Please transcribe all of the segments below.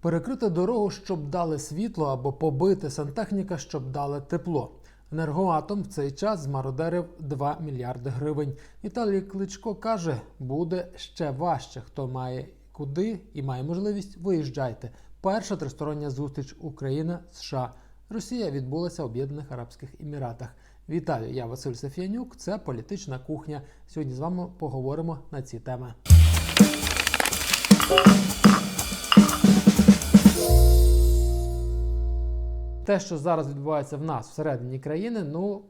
Перекрити дорогу, щоб дали світло, або побити сантехніка, щоб дали тепло. Енергоатом в цей час змародерив 2 мільярди гривень. Віталій Кличко каже, буде ще важче. Хто має куди і має можливість, виїжджайте. Перша тристороння зустріч Україна США. Росія відбулася в Об'єднаних Арабських Еміратах. Вітаю, я Василь Сафіянюк. Це політична кухня. Сьогодні з вами поговоримо на ці теми. Те, що зараз відбувається в нас всередині країни, ну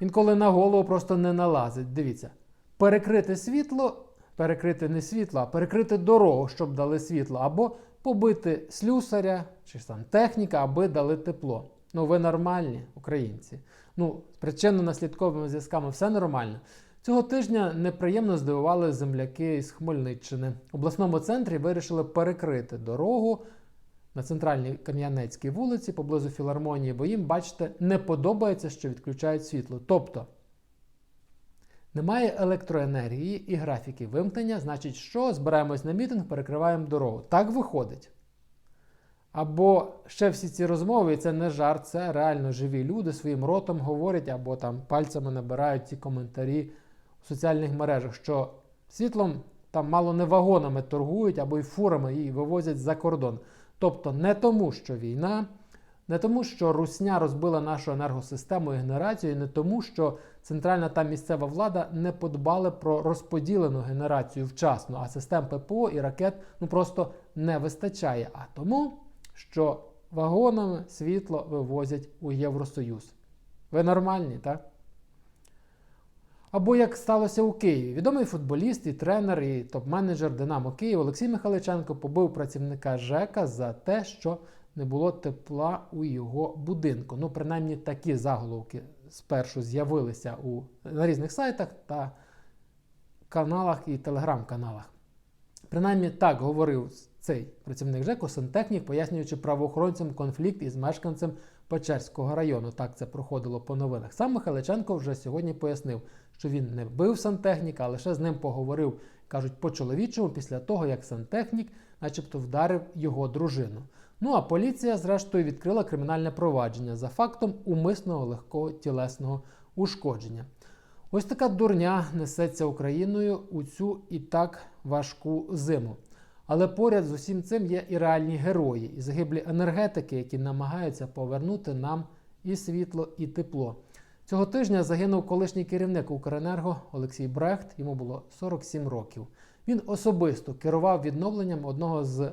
інколи на голову просто не налазить. Дивіться, перекрити світло, перекрити не світло, а перекрити дорогу, щоб дали світло, або побити слюсаря чи сантехніка, аби дали тепло. Ну, ви нормальні українці. Ну, з причинно-наслідковими зв'язками все нормально. Цього тижня неприємно здивували земляки із Хмельниччини. В обласному центрі вирішили перекрити дорогу на центральній Кам'янецькій вулиці поблизу філармонії, бо їм, бачите, не подобається, що відключають світло. Тобто немає електроенергії і графіки вимкнення, значить, що збираємось на мітинг, перекриваємо дорогу. Так виходить. Або ще всі ці розмови, і це не жарт, це реально живі люди своїм ротом говорять, або там пальцями набирають ці коментарі у соціальних мережах, що світлом там мало не вагонами торгують, або й фурами її вивозять за кордон. Тобто не тому, що війна, не тому, що русня розбила нашу енергосистему і генерацію, і не тому, що центральна та місцева влада не подбали про розподілену генерацію вчасно, а систем ППО і ракет ну просто не вистачає. А тому, що вагонами світло вивозять у Євросоюз. Ви нормальні, так? Або як сталося у Києві, відомий футболіст і тренер, і топ-менеджер Динамо Київ Олексій Михайличенко побив працівника ЖЕКа за те, що не було тепла у його будинку. Ну, принаймні такі заголовки спершу з'явилися у, на різних сайтах та каналах і телеграм-каналах. Принаймні так говорив цей працівник ЖЕКу, сантехнік, пояснюючи правоохоронцям конфлікт із мешканцем Печерського району. Так це проходило по новинах. Сам Михайличенко вже сьогодні пояснив, що він не вбив сантехніка, а лише з ним поговорив, кажуть, по-чоловічому після того, як сантехнік, начебто, вдарив його дружину. Ну а поліція, зрештою, відкрила кримінальне провадження за фактом умисного легкого тілесного ушкодження. Ось така дурня несеться Україною у цю і так важку зиму. Але поряд з усім цим є і реальні герої, і загиблі енергетики, які намагаються повернути нам і світло, і тепло. Цього тижня загинув колишній керівник Укренерго Олексій Брехт, йому було 47 років. Він особисто керував відновленням одного з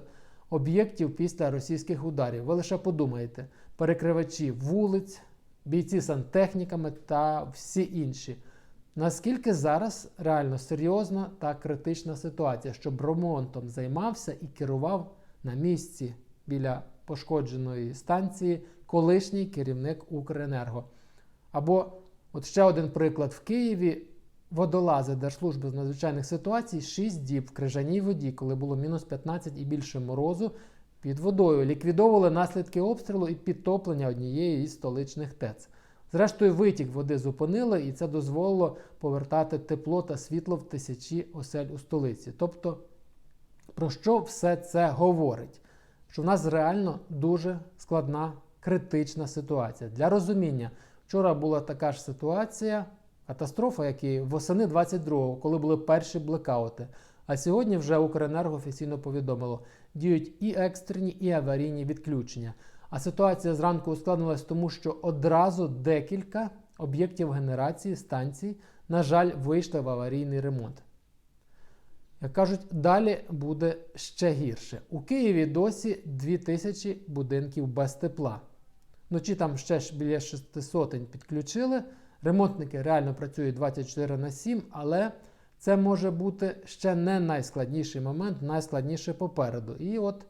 об'єктів після російських ударів. Ви лише подумаєте, перекривачі вулиць, бійці сантехніками та всі інші. Наскільки зараз реально серйозна та критична ситуація, щоб ремонтом займався і керував на місці біля пошкодженої станції колишній керівник Укренерго? Або от ще один приклад в Києві. Водолази Держслужби з надзвичайних ситуацій 6 діб в крижаній воді, коли було мінус 15 і більше морозу, під водою ліквідовували наслідки обстрілу і підтоплення однієї із столичних ТЕЦ. Зрештою, витік води зупинили, і це дозволило повертати тепло та світло в тисячі осель у столиці. Тобто, про що все це говорить? Що в нас реально дуже складна критична ситуація. Для розуміння, вчора була така ж ситуація, катастрофа, як і восени 22-го, коли були перші блекаути. А сьогодні вже Укренерго офіційно повідомило, діють і екстрені, і аварійні відключення. А ситуація зранку ускладнилась тому, що одразу декілька об'єктів генерації станцій, на жаль, вийшли в аварійний ремонт. Як кажуть, далі буде ще гірше. У Києві досі 2000 будинків без тепла. Вночі там ще ж біля 600 підключили. Ремонтники реально працюють 24 на 7, але це може бути ще не найскладніший момент, найскладніше попереду. І от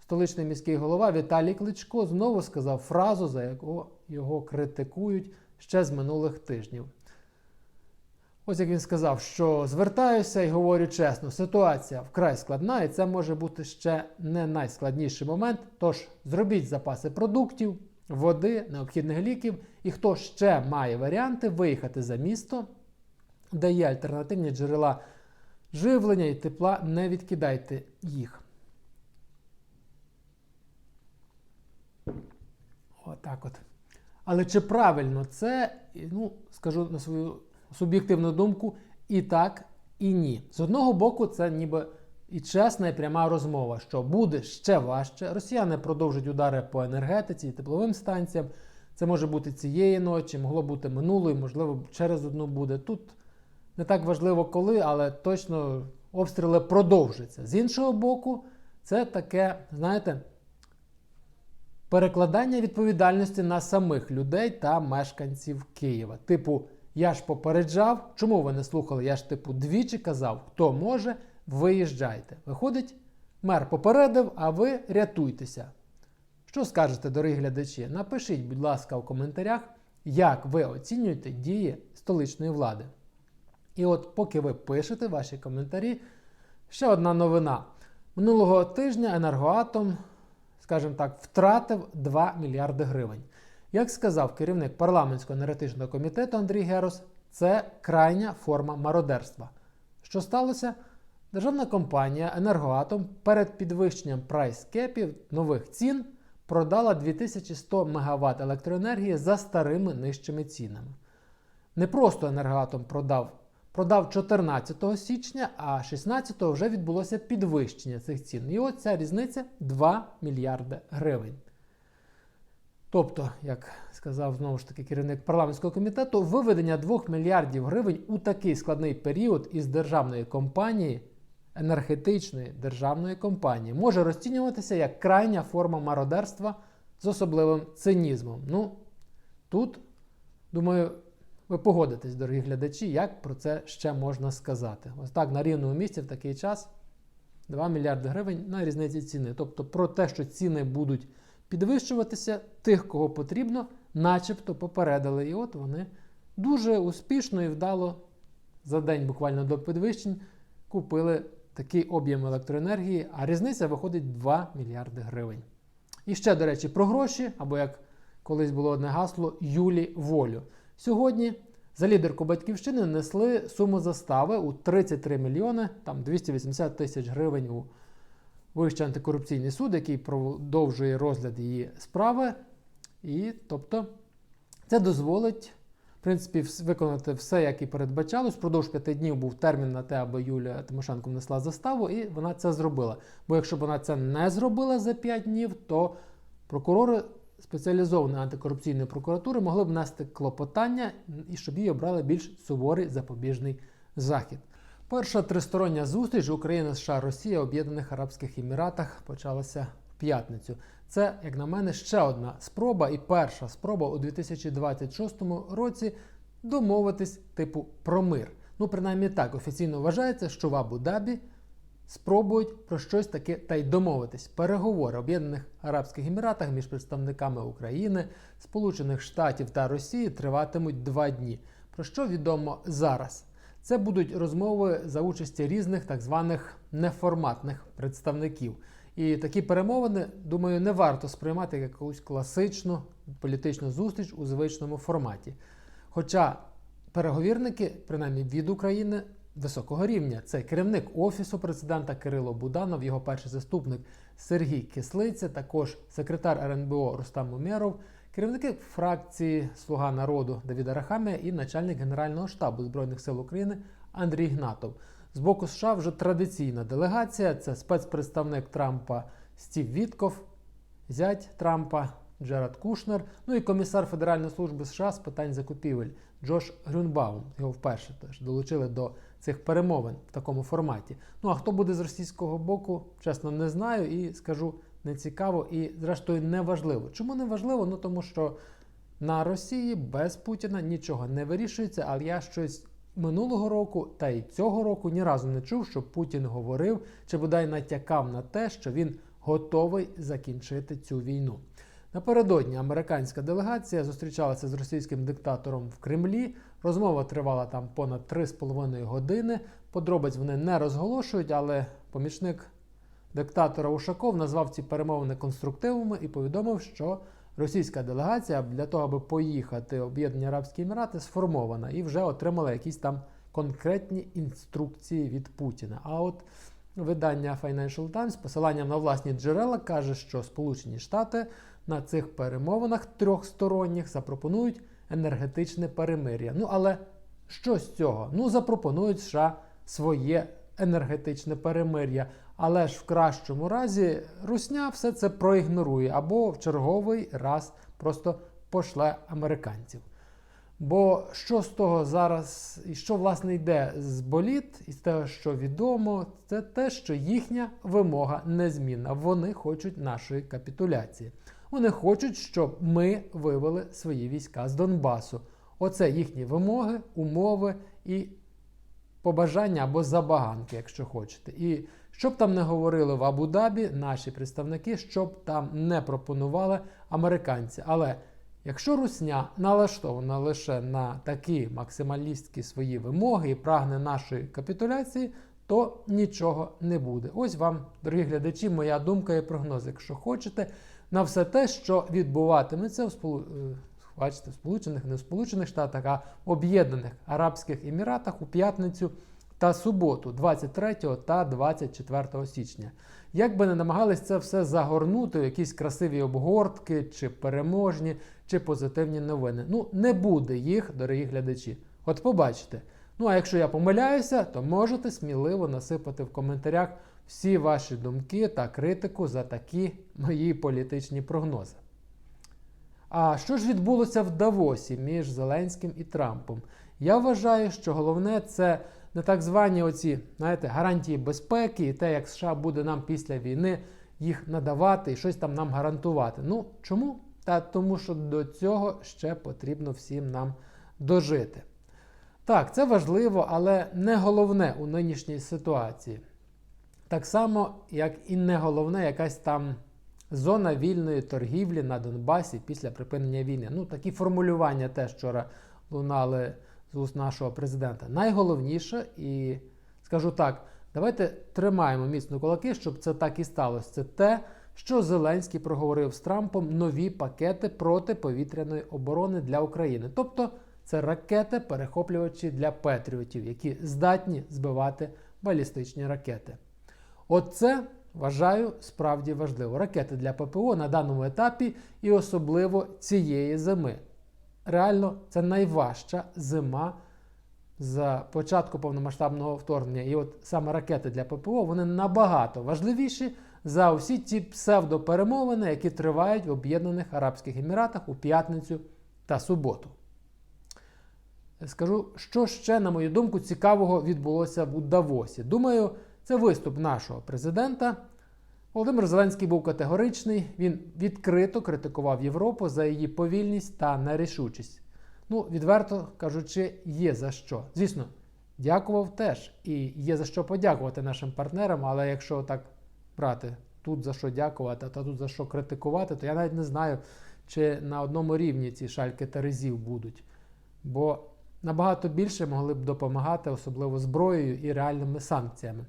столичний міський голова Віталій Кличко знову сказав фразу, за яку його критикують ще з минулих тижнів. Ось як він сказав, що звертаюся і говорю чесно, ситуація вкрай складна, і це може бути ще не найскладніший момент. Тож зробіть запаси продуктів, води, необхідних ліків. І хто ще має варіанти виїхати за місто, де є альтернативні джерела живлення і тепла, не відкидайте їх. Отак от. Але чи правильно це, ну, скажу на свою суб'єктивну думку, і так, і ні. З одного боку, це ніби і чесна, і пряма розмова, що буде ще важче. Росіяни продовжать удари по енергетиці і тепловим станціям. Це може бути цієї ночі, могло бути минулої, можливо, через одну буде. Тут не так важливо коли, але точно обстріли продовжаться. З іншого боку, це таке, знаєте, перекладання відповідальності на самих людей та мешканців Києва. Типу, я ж попереджав, чому ви не слухали? Я ж типу двічі казав, хто може, виїжджайте. Виходить, мер попередив, а ви рятуйтеся. Що скажете, дорогі глядачі? Напишіть, будь ласка, у коментарях, як ви оцінюєте дії столичної влади. І от поки ви пишете ваші коментарі, ще одна новина. Минулого тижня енергоатом, скажімо так, втратив 2 мільярди гривень. Як сказав керівник парламентського енергетичного комітету Андрій Герос, це крайня форма мародерства. Що сталося? Державна компанія Енергоатом перед підвищенням прайс-кепів нових цін продала 2100 МВт електроенергії за старими нижчими цінами. Не просто енергоатом продав, продав 14 січня, а 16 вже відбулося підвищення цих цін. І от ця різниця 2 мільярди гривень. Тобто, як сказав знову ж таки керівник парламентського комітету, виведення 2 мільярдів гривень у такий складний період із державної компанії, енергетичної державної компанії, може розцінюватися як крайня форма мародерства з особливим цинізмом. Ну, тут, думаю, ви погодитесь, дорогі глядачі, як про це ще можна сказати. Ось так на рівному місці в такий час 2 мільярди гривень на різниці ціни. Тобто про те, що ціни будуть підвищуватися, тих, кого потрібно, начебто попередили. І от вони дуже успішно і вдало за день буквально до підвищень купили такий об'єм електроенергії, а різниця виходить 2 мільярди гривень. І ще, до речі, про гроші, або як колись було одне гасло Юлі волю. Сьогодні за лідерку батьківщини несли суму застави у 33 мільйони там 280 тисяч гривень у Вищий антикорупційний суд, який продовжує розгляд її справи. І тобто це дозволить, принципі, виконати все, як і передбачалось. Впродовж п'яти днів був термін на те, аби Юлія Тимошенко внесла заставу, і вона це зробила. Бо якщо б вона це не зробила за 5 днів, то прокурори спеціалізованої антикорупційної прокуратури могли б внести клопотання і щоб їй обрали більш суворий запобіжний захід. Перша тристороння зустріч України, США, Росія, Об'єднаних Арабських Еміратах почалася в п'ятницю. Це, як на мене, ще одна спроба і перша спроба у 2026 році домовитись типу про мир. Ну, принаймні так офіційно вважається, що в Абу-Дабі спробують про щось таке та й домовитись. Переговори Об'єднаних Арабських Еміратах між представниками України, Сполучених Штатів та Росії триватимуть два дні. Про що відомо зараз? Це будуть розмови за участі різних так званих неформатних представників. І такі перемовини, думаю, не варто сприймати як якусь класичну політичну зустріч у звичному форматі. Хоча переговірники, принаймні від України, високого рівня, це керівник офісу президента Кирило Буданов, його перший заступник Сергій Кислиця, також секретар РНБО Рустам Умєров, керівники фракції Слуга народу Давіда Рахамія і начальник Генерального штабу Збройних сил України Андрій Гнатов. З боку США вже традиційна делегація. Це спецпредставник Трампа Стів Вітков, зять Трампа Джеред Кушнер, ну і комісар Федеральної служби США з питань закупівель Джош Грюнбаум. Його вперше теж долучили до цих перемовин в такому форматі. Ну а хто буде з російського боку, чесно, не знаю і скажу не цікаво і, зрештою, не важливо. Чому не важливо? Ну тому що на Росії без Путіна нічого не вирішується, але я щось минулого року та й цього року ні разу не чув, щоб Путін говорив чи бодай натякав на те, що він готовий закінчити цю війну. Напередодні американська делегація зустрічалася з російським диктатором в Кремлі. Розмова тривала там понад 3,5 години. Подробиць вони не розголошують, але помічник диктатора Ушаков назвав ці перемовини конструктивними і повідомив, що російська делегація для того, аби поїхати Об'єднані Арабські Емірати, сформована і вже отримала якісь там конкретні інструкції від Путіна. А от видання Financial Times з посиланням на власні джерела каже, що Сполучені Штати на цих перемовинах трьохсторонніх запропонують енергетичне перемир'я. Ну але що з цього? Ну, запропонують США своє енергетичне перемир'я. Але ж в кращому разі Русня все це проігнорує або в черговий раз просто пошле американців. Бо що з того зараз, і що власне йде з боліт, і з того, що відомо, це те, що їхня вимога незмінна. Вони хочуть нашої капітуляції. Вони хочуть, щоб ми вивели свої війська з Донбасу. Оце їхні вимоги, умови і побажання або забаганки, якщо хочете. І щоб там не говорили в Абу-Дабі, наші представники, щоб там не пропонували американці. Але якщо Русня налаштована лише на такі максималістські свої вимоги і прагне нашої капітуляції, то нічого не буде. Ось вам, дорогі глядачі, моя думка і прогноз, якщо хочете, на все те, що відбуватиметься в Сполу... е, бачите, в Сполучених, не в Сполучених Штатах, а в Об'єднаних Арабських Еміратах у п'ятницю та суботу, 23 та 24 січня. Як би не намагались це все загорнути в якісь красиві обгортки, чи переможні, чи позитивні новини. Ну, не буде їх, дорогі глядачі. От побачите. Ну а якщо я помиляюся, то можете сміливо насипати в коментарях всі ваші думки та критику за такі мої політичні прогнози. А що ж відбулося в Давосі між Зеленським і Трампом? Я вважаю, що головне це не так звані оці, знаєте, гарантії безпеки і те, як США буде нам після війни їх надавати і щось там нам гарантувати. Ну чому? Та тому, що до цього ще потрібно всім нам дожити. Так, це важливо, але не головне у нинішній ситуації. Так само, як і не головне якась там зона вільної торгівлі на Донбасі після припинення війни. Ну, такі формулювання теж вчора лунали з уст нашого президента. Найголовніше, і скажу так, давайте тримаємо міцно кулаки, щоб це так і сталося. Це те, що Зеленський проговорив з Трампом нові пакети протиповітряної оборони для України. Тобто це ракети, перехоплювачі для патріотів, які здатні збивати балістичні ракети. Оце вважаю справді важливо. Ракети для ППО на даному етапі і особливо цієї зими. Реально, це найважча зима за початку повномасштабного вторгнення. І от саме ракети для ППО вони набагато важливіші за усі ті псевдоперемовини, які тривають в Об'єднаних Арабських Еміратах у п'ятницю та суботу. Скажу, що ще, на мою думку, цікавого відбулося в Давосі. Думаю, це виступ нашого президента. Володимир Зеленський був категоричний. Він відкрито критикував Європу за її повільність та нерішучість. Ну, відверто кажучи, є за що. Звісно, дякував теж. І є за що подякувати нашим партнерам, але якщо так брати тут за що дякувати, та тут за що критикувати, то я навіть не знаю, чи на одному рівні ці шальки терезів будуть. Бо набагато більше могли б допомагати, особливо зброєю і реальними санкціями.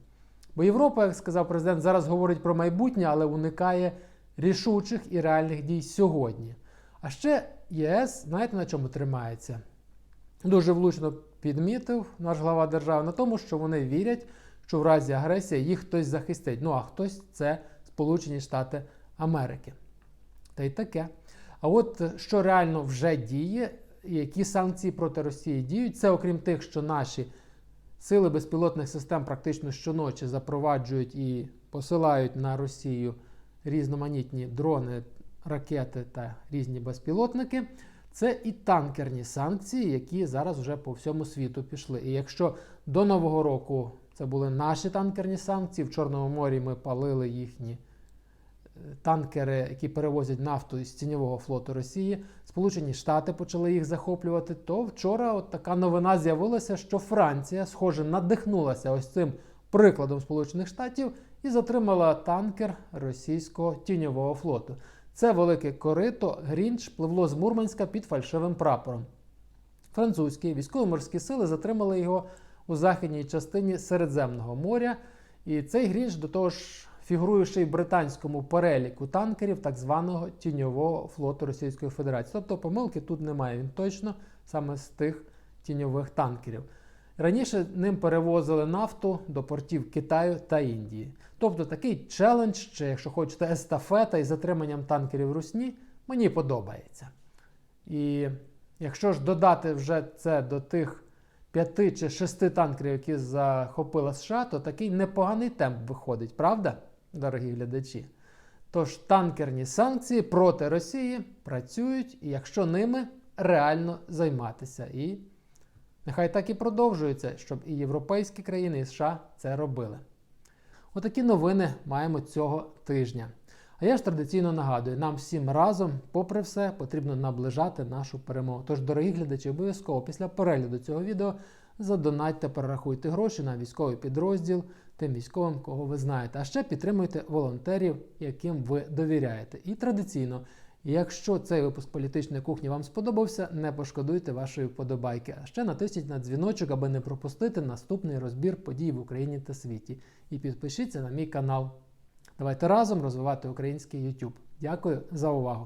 Бо Європа, як сказав президент, зараз говорить про майбутнє, але уникає рішучих і реальних дій сьогодні. А ще ЄС, знаєте, на чому тримається? Дуже влучно підмітив наш глава держави на тому, що вони вірять, що в разі агресії їх хтось захистить. Ну а хтось це Сполучені Штати Америки. Та й таке. А от що реально вже діє, які санкції проти Росії діють, це окрім тих, що наші сили безпілотних систем практично щоночі запроваджують і посилають на Росію різноманітні дрони, ракети та різні безпілотники. Це і танкерні санкції, які зараз вже по всьому світу пішли. І якщо до Нового року це були наші танкерні санкції, в Чорному морі ми палили їхні танкери, які перевозять нафту із тіньового флоту Росії, Сполучені Штати почали їх захоплювати. То вчора от така новина з'явилася, що Франція, схоже, надихнулася ось цим прикладом Сполучених Штатів і затримала танкер російського тіньового флоту. Це велике корито Грінч пливло з Мурманська під фальшивим прапором. Французькі військово-морські сили затримали його у західній частині Середземного моря. І цей Грінч до того ж фігурує в британському переліку танкерів так званого тіньового флоту Російської Федерації. Тобто помилки тут немає. Він точно саме з тих тіньових танкерів. Раніше ним перевозили нафту до портів Китаю та Індії. Тобто такий челендж, чи, якщо хочете, естафета із затриманням танкерів Русні Мені подобається. І якщо ж додати вже це до тих п'яти чи шести танкерів, які захопила США, то такий непоганий темп виходить, правда, дорогі глядачі? Тож танкерні санкції проти Росії працюють, і якщо ними реально займатися. І нехай так і продовжується, щоб і європейські країни, і США це робили. Отакі новини маємо цього тижня. А я ж традиційно нагадую, нам всім разом, попри все, потрібно наближати нашу перемогу. Тож, дорогі глядачі, обов'язково після перегляду цього відео задонатьте, перерахуйте гроші на військовий підрозділ тим військовим, кого ви знаєте. А ще підтримуйте волонтерів, яким ви довіряєте. І традиційно, якщо цей випуск політичної кухні вам сподобався, не пошкодуйте вашої вподобайки. А ще натисніть на дзвіночок, аби не пропустити наступний розбір подій в Україні та світі. І підпишіться на мій канал. Давайте разом розвивати український YouTube. Дякую за увагу.